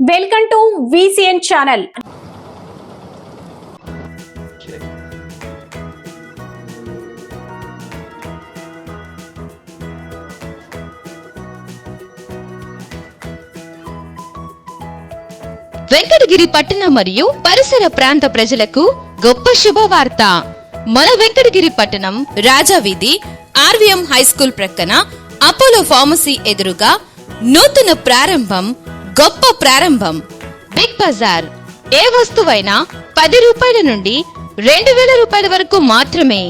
Welcome to VCN channel. Venkatagiri పట్టణ మరియు పరిసర ప్రాంత ప్రజలకు గొప్ప శుభవార్త. మన వెంకటగిరి పట్టణం రాజా వీధి ఆర్వీఎం హై స్కూల్ ప్రక్కన అపోలో ఫార్మసీ ఎదురుగా నూతన ప్రారంభం గొప్ప ప్రారంభం. బిగ్ బజార్. ఏ వస్తువైనా పది రూపాయల నుండి రెండు వేల రూపాయల వరకు మాత్రమే.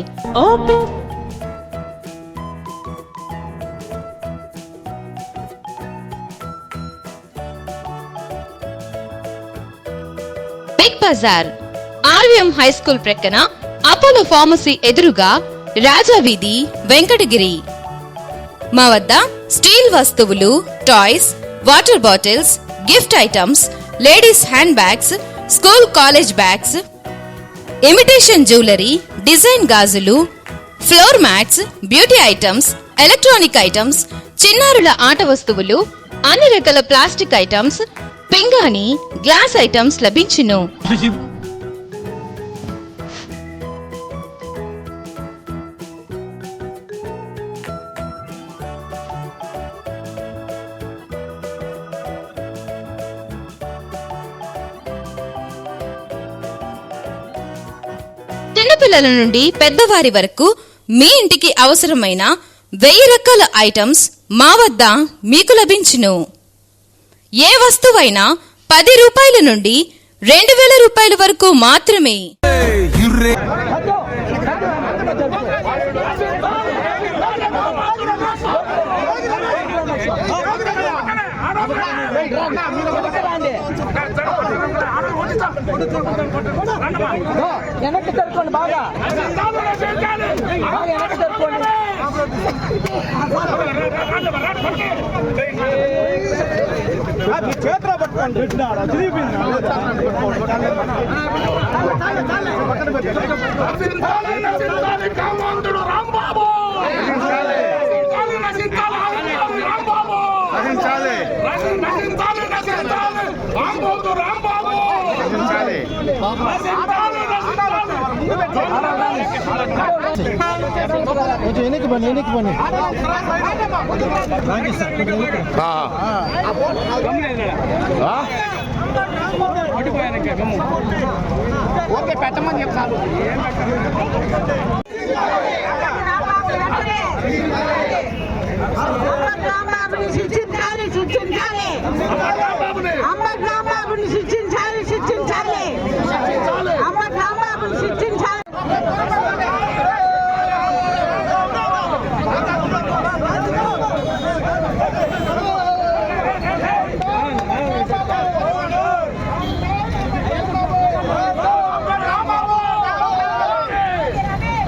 Big Bazaar. RVM high school ప్రక్కన అపోలో ఫార్మసీ ఎదురుగా రాజా వీధి వెంకటగిరి. మా వద్ద స్టీల్ వస్తువులు toys water bottles gift items ladies hand bags school college bags imitation jewellery design గాజులు floor mats beauty items electronic items చిన్నారుల ఆట వస్తువులు అన్ని రకాల ప్లాస్టిక్ ఐటమ్స్ పింగాణి గ్లాస్ ఐటమ్స్ లభించును. చిన్నపిల్లల నుండి పెద్దవారి వరకు మీ ఇంటికి అవసరమైన వెయ్యి రకాల ఐటమ్స్ మా వద్ద మీకు లభించును. ఏ వస్తువైనా పది రూపాయల నుండి రెండు వేల రూపాయల వరకు మాత్రమే. వెనక్కి జరుపుకోండి బాగా బాగా వెనక్కి జరుపుకోండి చేతిలో పట్టుకోండి కామంతుడు కొంచెం వెనక్కి పని వెనక్కి పని ఓకే పెట్టమని చెప్తాను రాంబాబుని శిక్షించాలి శిక్షించాలి అమ్మ రాంబాబుని శిక్షించాలి శిక్షించాలి అమ్మ రాంబాబుని శిక్షించాలి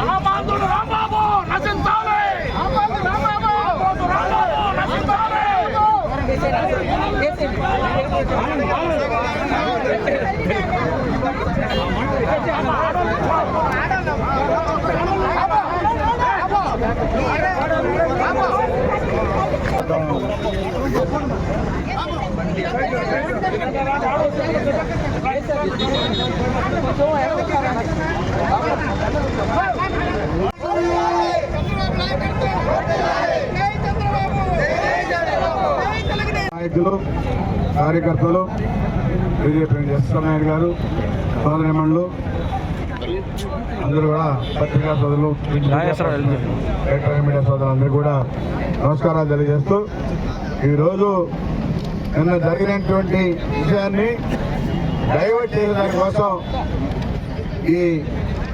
రాంబాబు రాంబాబు నశించాలి రాంబాబు రాంబాబు నశించాలి నాయకులు కార్యకర్తలు బీజేపీ నాయుడు గారు సోదరిమణులు అందరూ కూడా పత్రికా సోదరులు ఎలక్ట్రానిక్ మీడియా సోదరులు అందరూ కూడా నమస్కారాలు తెలియజేస్తూ ఈరోజు నిన్న జరిగినటువంటి విషయాన్ని డైవర్ట్ చేయడానికి కోసం ఈ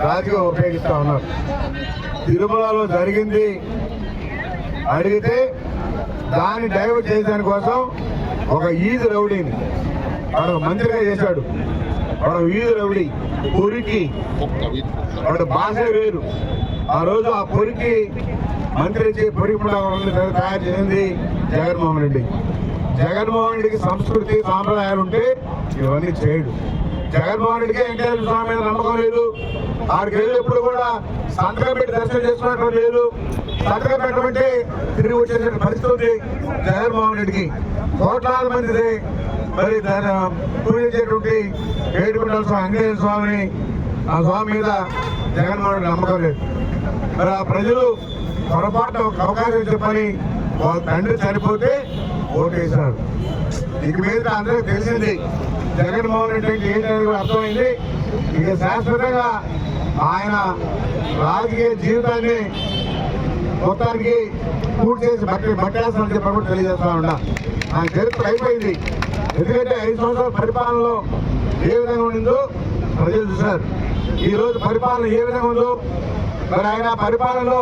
రాజకీయం ఉపయోగిస్తా ఉన్నారు. తిరుమలలో జరిగింది అడిగితే దాన్ని డైవర్ట్ చేసేదాని కోసం ఒక ఈజు రౌడీని వాడు మంత్రిగా చేశాడు. వాడు ఒక ఈజు పొరికి. వాడు భాష వేరు. ఆ రోజు ఆ పొరికి మంత్రి పొరికి తయారు చేసింది జగన్మోహన్ రెడ్డి. జగన్మోహన్ రెడ్డికి సంస్కృతి సాంప్రదాయాలు ఉంటే ఇవన్నీ చేయడు. జగన్మోహన్ రెడ్డికి వెంకటేశ్వర స్వామి మీద నమ్మకం లేదు. ఆడికి వెళ్ళి ఎప్పుడు కూడా సంతకం పెట్టి దర్శనం చేసుకున్నట్టు లేదు. సంతకం పెట్టమంటే తిరిగి వచ్చేసిన పరిస్థితి ఉంది జగన్మోహన్ రెడ్డికి. కోట్లాది మంది మరి దాని పూజించేటువంటి ఏడుకొండల స్వామి వెంకటేశ్వర స్వామిని ఆ స్వామి మీద జగన్మోహన్ నమ్మకం లేదు. మరి ఆ ప్రజలు పొరపాటు ఒక అవకాశం చెప్పని వాళ్ళ తండ్రి చనిపోతే ఓటేశారు. ఇక మీద అందరికీ తెలిసింది జగన్మోహన్ రెడ్డి అంటే ఏంటనేది అర్థమైంది. ఇక శాశ్వతంగా ఆయన రాజకీయ జీవితాన్ని మొత్తానికి పూర్తి చేసి బట్టి బట్టేస్తామని చెప్పి కూడా తెలియజేస్తా ఉన్నా. ఆయన చరిత్ర అయిపోయింది. ఎందుకంటే ఐదు సంవత్సరాల పరిపాలనలో ఏ విధంగా ఉండిందో ప్రజలు చూశారు. ఈరోజు పరిపాలన ఏ విధంగా ఉందో మరి ఆయన పరిపాలనలో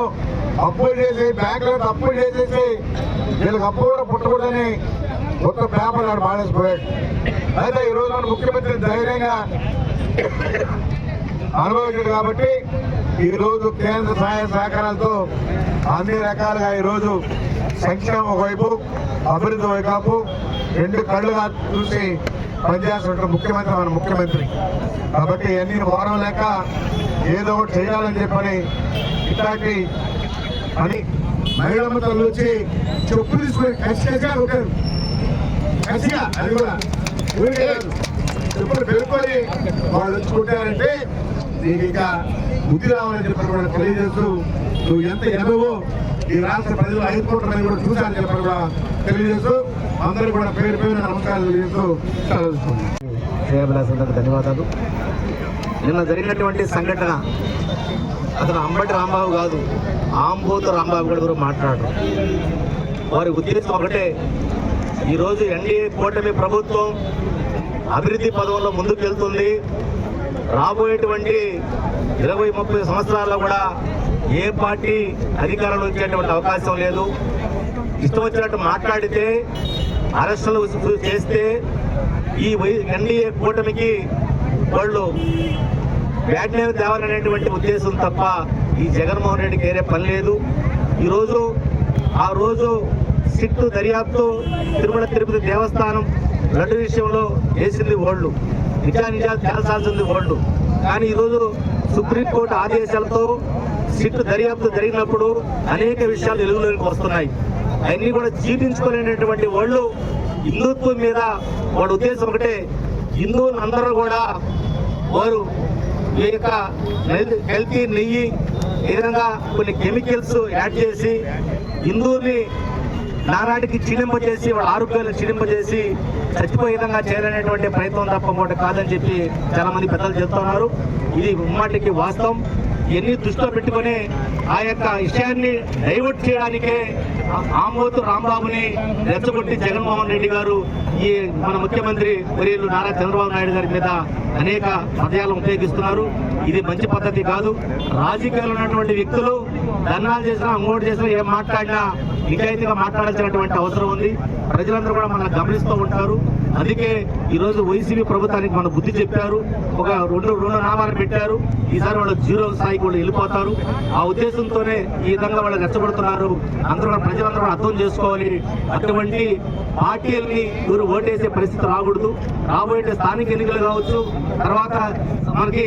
అప్పులు చేసి బ్యాంకులకు అప్పులు చేసేసి వీళ్ళకి అప్పు కూడా పుట్టకూడదని కొత్త పేపర్ ఆడు మానేసిపోయాడు. అయితే ఈ మన ముఖ్యమంత్రి ధైర్యంగా అనుభవించాడు కాబట్టి ఈరోజు కేంద్ర సహాయ సహకారాలతో అన్ని రకాలుగా ఈరోజు సంక్షేమం ఒకవైపు అభివృద్ధి వైపు రెండు కళ్ళుగా చూసి పనిచేస్తున్న ముఖ్యమంత్రి మన ముఖ్యమంత్రి. కాబట్టి అన్ని వారం లేక ఏదో ఒకటి చేయాలని చెప్పని ఇట్లాంటి అని మహిళమ్మ తల్లి వచ్చి చెప్పు తీసుకుని కసిగా ఒకరు కసిగా అది కూడా. ఊరికే చెప్పులు పెరుకొని వాళ్ళు వచ్చుకుంటారంటే ఇక బుద్ధి రావాలని చెప్పి కూడా తెలియజేస్తూ నువ్వు ఎంత ఎదవో ఈ రాష్ట్ర ప్రజలు ఐదు కోట్ల మంది కూడా చూశారని చెప్పి కూడా తెలియజేస్తూ అందరూ కూడా పేరు పేరు నమస్కారాలు తెలియజేస్తూ సెలవు ధన్యవాదాలు. నిన్న జరిగినటువంటి సంఘటన అతను అంబటి రాంబాబు కాదు ఆంబోతు రాంబాబు గారు కూడా మాట్లాడరు. వారి ఉద్దేశం ఒకటే ఈరోజు ఎన్డీఏ కూటమి ప్రభుత్వం అభివృద్ధి పదంలో ముందుకు వెళ్తుంది రాబోయేటువంటి ఇరవై ముప్పై సంవత్సరాల్లో కూడా ఏ పార్టీ అధికారంలో వచ్చేటువంటి అవకాశం లేదు. ఇష్టం వచ్చినట్టు మాట్లాడితే అరెస్టులు చేస్తే ఈ ఎన్డీఏ కూటమికి వాళ్ళు బ్యాడ్ నేమ్ తేవాలనేటువంటి ఉద్దేశం తప్ప ఈ జగన్మోహన్ రెడ్డికి వేరే పని లేదు. ఈరోజు ఆ రోజు సిట్టు దర్యాప్తు తిరుమల తిరుపతి దేవస్థానం లడ్డు విషయంలో వేసింది ఓళ్ళు. నిజానిజాలు తేల్చాల్సింది వాళ్ళు కానీ ఈరోజు సుప్రీంకోర్టు ఆదేశాలతో సిట్ దర్యాప్తు జరిగినప్పుడు అనేక విషయాలు వెలుగులోకి వస్తున్నాయి. అవన్నీ కూడా జీర్ణించుకోలేనటువంటి వాళ్ళు హిందుత్వం మీద వాడి ఉద్దేశం ఒకటే హిందువులు అందరూ కూడా వారు ఈ యొక్క హెల్తీ నెయ్యి ఈ విధంగా కొన్ని కెమికల్స్ యాడ్ చేసి హిందువుని నానాటికి క్షీణింపజేసి ఆరోగ్యాలు ఆరోగ్యాన్ని క్షీణింపజేసి చచ్చిపోయే విధంగా చేయాలనేటువంటి ప్రయత్నం తప్ప ఇంకోటి కాదని చెప్పి చాలా మంది పెద్దలు చెప్తున్నారు ఇది ఉమ్మాటికి వాస్తవం. ఎన్ని దృష్టిలో పెట్టుకొని ఆ యొక్క విషయాన్ని డైవర్ట్ చేయడానికే ఆమోతు రాంబాబుని రెచ్చగొట్టి జగన్మోహన్ రెడ్డి గారు ఈ మన ముఖ్యమంత్రి వర్యులు నారా చంద్రబాబు నాయుడు గారి మీద అనేక పదయాలను ఉపయోగిస్తున్నారు. ఇది మంచి పద్ధతి కాదు. రాజకీయాలు ఉన్నటువంటి వ్యక్తులు ధర్నాలు చేసినా అంగోటి చేసినా ఏం మాట్లాడినా నిజాయితీగా మాట్లాడాల్సినటువంటి అవసరం ఉంది. ప్రజలందరూ కూడా మనల్ని గమనిస్తూ ఉంటారు. అందుకే ఈరోజు వైసీపీ ప్రభుత్వానికి మన బుద్ధి చెప్పారు. ఒక రెండు రెండు నామాలు పెట్టారు. ఈసారి వాళ్ళు జీరో స్థాయికి వాళ్ళు వెళ్ళిపోతారు. ఆ ఉద్దేశంతోనే ఈ విధంగా వాళ్ళు రెచ్చగొడుతున్నారు. అందరూ ప్రజలందరూ అర్థం చేసుకోవాలి. అటువంటి పార్టీలని ఎవరు ఓటేసే పరిస్థితి రాకూడదు. రాబోయే స్థానిక ఎన్నికలు కావచ్చు తర్వాత మనకి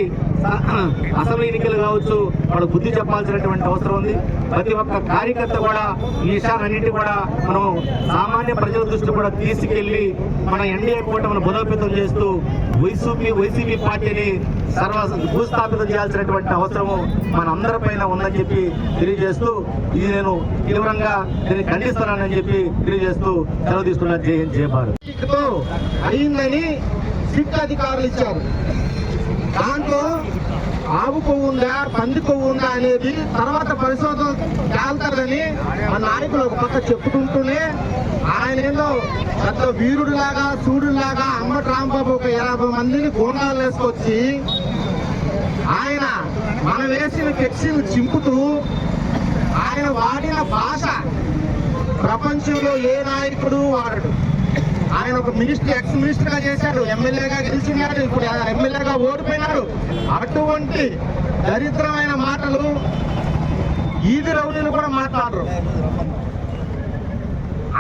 అసెంబ్లీ ఎన్నికలు కావచ్చు వాళ్ళు బుద్ధి చెప్పాల్సినటువంటి అవసరం ఉంది. ప్రతి ఒక్క కార్యకర్త కూడా ఈ విషయాలన్నింటి కూడా మనం సామాన్య ప్రజల దృష్టి కూడా తీసుకెళ్ళి మన ఎన్డీఏ కూటమిని బలోపేతం చేస్తూ వైసీపీ వైసీపీ పార్టీని సర్వ భూస్థాపితం చేయాల్సినటువంటి అవసరము మన అందరిపైన ఉందని చెప్పి తెలియజేస్తూ ఇది నేను తీవ్రంగా దీన్ని ఖండిస్తున్నానని చెప్పి తెలియజేస్తూ సెలవు తీసుకున్న జయ జయ భారత్. అయిందని సిట్ అధికారులు ఇచ్చారు. దాంట్లో ఆవు కొవ్వు ఉందా పంది కొవ్వు ఉందా అనేది తర్వాత పరిశోధన తేల్తారని మా నాయకులు ఒక పక్క చెప్పుకుంటూనే ఆయన ఏదో పెద్ద వీరుడిలాగా సూర్యుడిలాగా అంబటి రాంబాబు ఒక యాభై మందిని గోండాలు వేసుకొచ్చి ఆయన మనం వేసిన ఫ్లెక్సీలు చింపుతూ ఆయన వాడిన భాష ప్రపంచంలో ఏ నాయకుడు వాడడు. ఆయన ఒక మినిస్టర్ ఎక్స్ మినిస్టర్గా చేశాడు ఎమ్మెల్యేగా గెలిచినాడు ఇప్పుడు ఎమ్మెల్యేగా ఓడిపోయినాడు అటువంటి దరిద్రమైన మాటలు ఈది రౌడీలు కూడా మాట్లాడరు.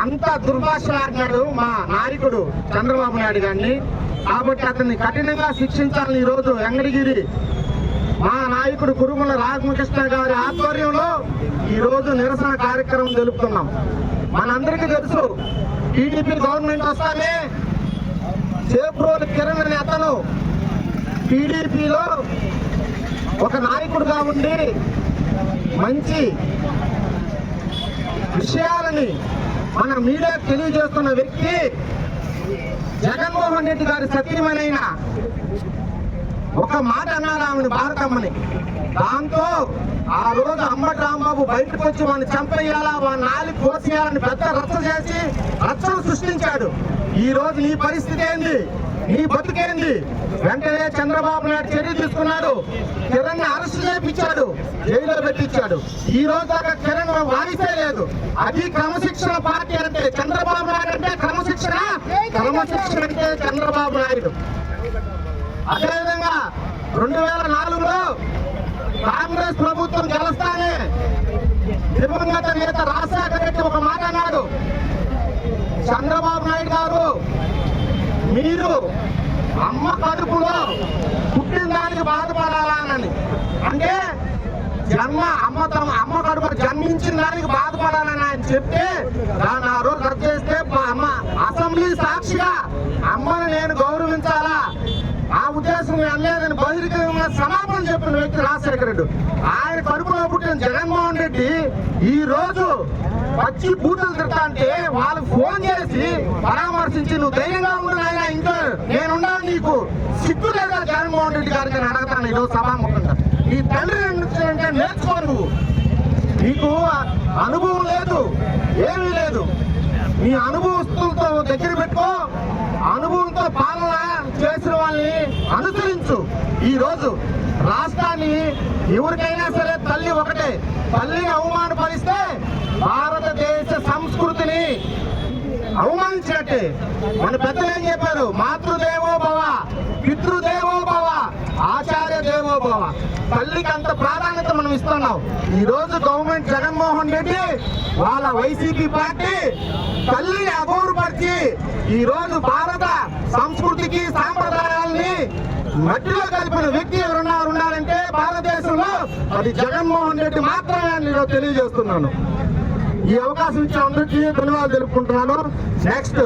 అంత దుర్భాషలాడినాడు మా నాయకుడు చంద్రబాబు నాయుడు గారిని. కాబట్టి అతన్ని కఠినంగా శిక్షించాలని ఈరోజు వెంగడగిరి మా నాయకుడు కురుగుల రామకృష్ణ గారి ఆధ్వర్యంలో ఈరోజు నిరసన కార్యక్రమం జరుపుతున్నాం మనందరికీ తెలుసు టీడీపీ గవర్నమెంట్ వస్తానే. చేప్రోలు కిరణ్ అనే అతను టీడీపీలో ఒక నాయకుడిగా ఉండి మంచి విషయాలని మన మీడియాకు తెలియజేస్తున్న వ్యక్తి జగన్మోహన్ రెడ్డి గారి సత్యమనైన ఒక మాట అన్నారు ఆమెను భారతమ్మని. దాంతో ఆ రోజు అమ్మటి రాంబాబు బయటకు వచ్చి వాడిని చంపేయాలా వాడిని నాలి కోసేయాలని పెద్ద రచ్చ చేసి రచ్చను సృష్టించాడు. ఈ రోజు నీ పరిస్థితి ఏంది? నీ బతుకేంది? వెంటనే చంద్రబాబు నాయుడు చర్య తీసుకున్నాడు. కిరణ్ అరెస్ట్ చేపించాడు జైల్లో పెట్టించాడు. ఈ రోజు దాకా కిరణ్ వాయిసే లేదు. అది క్రమశిక్షణ పార్టీ అంటే చంద్రబాబు నాయుడు అంటే క్రమశిక్షణ? క్రమశిక్షణ అంటే చంద్రబాబు నాయుడు. అదేవిధంగా రెండు వేల నాలుగులో కాంగ్రెస్ ప్రభుత్వం గెలుస్తానే. దివంగత నేత రాజశేఖర రెడ్డి ఒక మాట అన్నాడు. చంద్రబాబు నాయుడు గారు మీరు అమ్మ కడుపులో పుట్టిన దానికి బాధపడాలని అంటే జన్మ అమ్మ తమ అమ్మ కడుపు జన్మించిన దానికి బాధపడాలని ఆయన చెప్తే దాన్ని ఆ రోజు రద్దు చేస్తే మా అమ్మ అసెంబ్లీ సాక్షిగా అమ్మని నేను గౌరవించాలా? ఉద్దేశం నేను లేదని బహిరంగంగా సమాపణ చెప్పిన వ్యక్తి రాజశేఖర రెడ్డి. ఆయన కడుపులో పుట్టిన జగన్మోహన్ రెడ్డి ఈ రోజు పచ్చి బూతులు తిడతా అంటే వాళ్ళకి ఫోన్ చేసి పరామర్శించి నువ్వు ధైర్యంగా ఉండు నాయన ఇంట్లో నేనున్నా నీకు. సిగ్గు లేదా జగన్మోహన్ రెడ్డి గారికి నేను అడగతాను ఈరోజు సభాముఖంగా నీ తండ్రి అంటే నేర్చుకో నువ్వు. నీకు అనుభవం లేదు ఏమీ లేదు. నీ అనుభవస్తులతో దగ్గర పెట్టుకో. అనుభవంతో పాలన అనుసరించు. ఈరోజు రాష్ట్రాన్ని ఎవరికైనా సరే తల్లి ఒకటే. తల్లిని అవమానపరిస్తే భారతదేశ సంస్కృతిని అవమానించినట్టే. మన పెద్దలు ఏం చెప్పారు? మాతృదేవో భవ పితృదేవో భవ ఆచార్య దేవో భవ తల్లికి అంత ప్రాధాన్యత మనం ఇస్తున్నాం. ఈ రోజు గవర్నమెంట్ జగన్మోహన్ రెడ్డి వాళ్ళ వైసీపీ పార్టీ తల్లిని అగౌరవపరిచి ఈ రోజు భారత సంస్కృతికి సాంప్రదాయ సాంప్రదాయాల్ని మట్టిలో కలిపిన వ్యక్తి ఎవరున్నారు ఉన్నారంటే భారతదేశంలో అది జగన్మోహన్ రెడ్డి మాత్రమే అని నేను తెలియజేస్తున్నాను. ఈ అవకాశం ఇచ్చిన అందరికీ ధన్యవాదాలు తెలుపుకుంటున్నాను. నెక్స్ట్